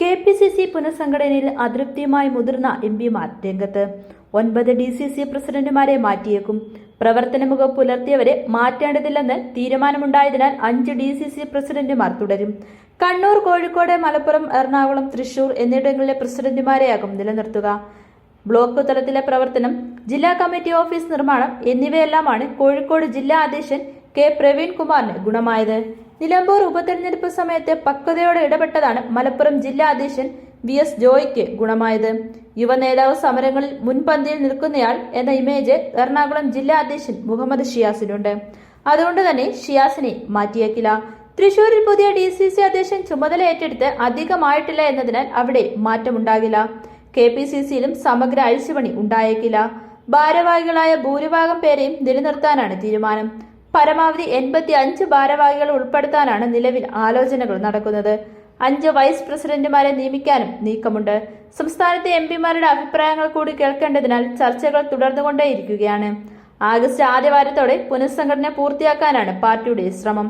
K P C C പുനഃസംഘടനയിൽ അതൃപ്തിയുമായി മുതിർന്ന എം പിമാർ രംഗത്ത്. ഒൻപത് ഡി സി സി പ്രസിഡന്റുമാരെ മാറ്റിയേക്കും. പ്രവർത്തനമുഖം പുലർത്തിയവരെ മാറ്റേണ്ടതില്ലെന്ന് തീരുമാനമുണ്ടായതിനാൽ അഞ്ച് ഡി സി സി പ്രസിഡന്റുമാർ തുടരും. കണ്ണൂർ കോഴിക്കോട് മലപ്പുറം എറണാകുളം തൃശൂർ എന്നിവിടങ്ങളിലെ പ്രസിഡന്റുമാരെയാകും നിലനിർത്തുക. ബ്ലോക്ക് തലത്തിലെ പ്രവർത്തനം ജില്ലാ കമ്മിറ്റി ഓഫീസ് നിർമ്മാണം എന്നിവയെല്ലാമാണ് കോഴിക്കോട് ജില്ലാ അധ്യക്ഷൻ കെ പ്രവീൺ കുമാറിന് ഗുണമായത്. നിലമ്പൂർ ഉപതെരഞ്ഞെടുപ്പ് സമയത്ത് പക്വതയോടെ ഇടപെട്ടതാണ് മലപ്പുറം ജില്ലാ അധ്യക്ഷൻ വി എസ് ജോയിക്ക് ഗുണമായത്. യുവ നേതാവ് സമരങ്ങളിൽ മുൻപന്തിയിൽ നിൽക്കുന്നയാൾ എന്ന ഇമേജ് എറണാകുളം ജില്ലാ അധ്യക്ഷൻ മുഹമ്മദ് ഷിയാസിനുണ്ട്. അതുകൊണ്ട് തന്നെ ഷിയാസിനെ മാറ്റിയേക്കില്ല. തൃശൂരിൽ പുതിയ ഡി സി സി അധ്യക്ഷൻ ചുമതല ഏറ്റെടുത്ത് അധികമായിട്ടില്ല എന്നതിനാൽ അവിടെ മാറ്റമുണ്ടാകില്ല. കെ പി സി സിയിലും സമഗ്ര അഴിച്ചുപണി ഉണ്ടായേക്കില്ല. ഭാരവാഹികളായ ഭൂരിഭാഗം പേരെയും നിലനിർത്താനാണ് തീരുമാനം. പരമാവധി എൺപത്തി അഞ്ച് ഭാരവാഹികൾ ഉൾപ്പെടുത്താനാണ് നിലവിൽ ആലോചനകൾ നടക്കുന്നത്. അഞ്ച് വൈസ് പ്രസിഡന്റുമാരെ നിയമിക്കാനും നീക്കമുണ്ട്. സംസ്ഥാനത്തെ എം പിമാരുടെ അഭിപ്രായങ്ങൾ കൂടി കേൾക്കേണ്ടതിനാൽ ചർച്ചകൾ തുടർന്നുകൊണ്ടേയിരിക്കുകയാണ്. ആഗസ്റ്റ് ആദ്യവാരത്തോടെ പുനഃസംഘടന പൂർത്തിയാക്കാനാണ് പാർട്ടിയുടെ ശ്രമം.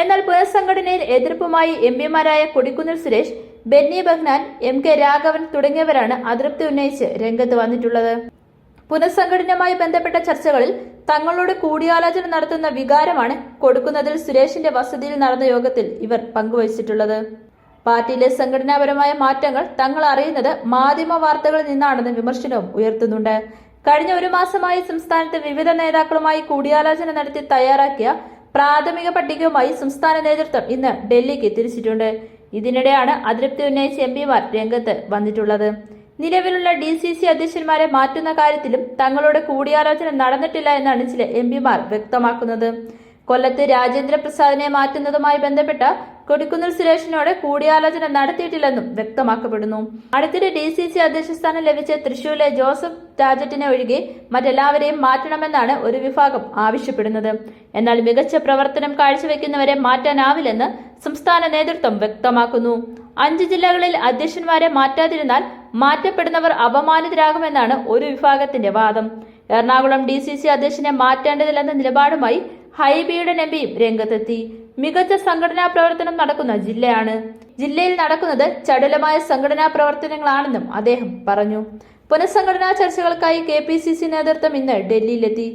എന്നാൽ പുനഃസംഘടനയിൽ എതിർപ്പുമായി എം പിമാരായ കൊടിക്കുന്നിൽ സുരേഷ് ബെന്നി ബഹ്നാൻ എം കെ രാഘവൻ തുടങ്ങിയവരാണ് അതൃപ്തി ഉന്നയിച്ച് രംഗത്ത് വന്നിട്ടുള്ളത്. പുനഃസംഘടനയുമായി ബന്ധപ്പെട്ട ചർച്ചകളിൽ തങ്ങളോട് കൂടിയാലോചന നടത്തുന്ന വികാരമാണ് കൊടുക്കുന്നതിൽ സുരേഷിന്റെ വസതിയിൽ നടന്ന യോഗത്തിൽ ഇവർ പങ്കുവച്ചിട്ടുള്ളത്. പാർട്ടിയിലെ സംഘടനാപരമായ മാറ്റങ്ങൾ തങ്ങൾ അറിയുന്നത് മാധ്യമ വാർത്തകളിൽ നിന്നാണെന്ന് വിമർശനവും ഉയർത്തുന്നുണ്ട്. കഴിഞ്ഞ ഒരു മാസമായി സംസ്ഥാനത്ത് വിവിധ നേതാക്കളുമായി കൂടിയാലോചന നടത്തി തയ്യാറാക്കിയ പ്രാഥമിക പട്ടികയുമായി സംസ്ഥാന നേതൃത്വം ഇന്ന് ഡൽഹിക്ക് തിരിച്ചിട്ടുണ്ട്. ഇതിനിടെയാണ് അതൃപ്തി ഉന്നയിച്ച എം പിമാർ രംഗത്ത് വന്നിട്ടുള്ളത്. നിലവിലുള്ള ഡി സി സി അധ്യക്ഷന്മാരെ മാറ്റുന്ന കാര്യത്തിലും തങ്ങളുടെ കൂടിയാലോചന നടന്നിട്ടില്ല എന്നാണ് ചില എം പിമാർ വ്യക്തമാക്കുന്നത്. കൊല്ലത്ത് രാജേന്ദ്ര പ്രസാദിനെ മാറ്റുന്നതുമായി ബന്ധപ്പെട്ട കൊടിക്കുന്നിൽ സുരേഷിനോട് കൂടിയാലോചന നടത്തിയിട്ടില്ലെന്നും വ്യക്തമാക്കപ്പെടുന്നു. അടുത്തിടെ ഡി സി സി അധ്യക്ഷ സ്ഥാനം ലഭിച്ച തൃശൂരിലെ ജോസഫ് രാജറ്റിനെ ഒഴികെ മറ്റെല്ലാവരെയും മാറ്റണമെന്നാണ് ഒരു വിഭാഗം ആവശ്യപ്പെടുന്നത്. എന്നാൽ മികച്ച പ്രവർത്തനം കാഴ്ചവെക്കുന്നവരെ മാറ്റാനാവില്ലെന്ന് സംസ്ഥാന നേതൃത്വം വ്യക്തമാക്കുന്നു. അഞ്ച് ജില്ലകളിൽ അധ്യക്ഷന്മാരെ മാറ്റാതിരുന്നാൽ മാറ്റപ്പെടുന്നവർ അപമാനിതരാകുമെന്നാണ് ഒരു വിഭാഗത്തിന്റെ വാദം. എറണാകുളം ഡി സി സി അധ്യക്ഷനെ മാറ്റേണ്ടതില്ലെന്ന നിലപാടുമായി ഹൈബിയുടെ നമ്പിയും രംഗത്തെത്തി. മികച്ച സംഘടനാ പ്രവർത്തനം നടക്കുന്ന ജില്ലയാണ്. ജില്ലയിൽ നടക്കുന്നത് ചടുലമായ സംഘടനാ പ്രവർത്തനങ്ങളാണെന്നും അദ്ദേഹം പറഞ്ഞു. പുനഃസംഘടനാ ചർച്ചകൾക്കായി കെ പി സി സി നേതൃത്വം ഇന്ന് ഡൽഹിയിലെത്തി.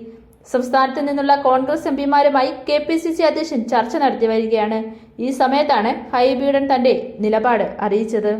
സംസ്ഥാനത്ത് നിന്നുള്ള കോൺഗ്രസ് എംപിമാരുമായി കെ പി സി സി അധ്യക്ഷൻ ചർച്ച നടത്തി വരികയാണ്. ഈ സമയത്താണ് ഹൈബീഡൻ തന്റെ നിലപാട് അറിയിച്ചത്.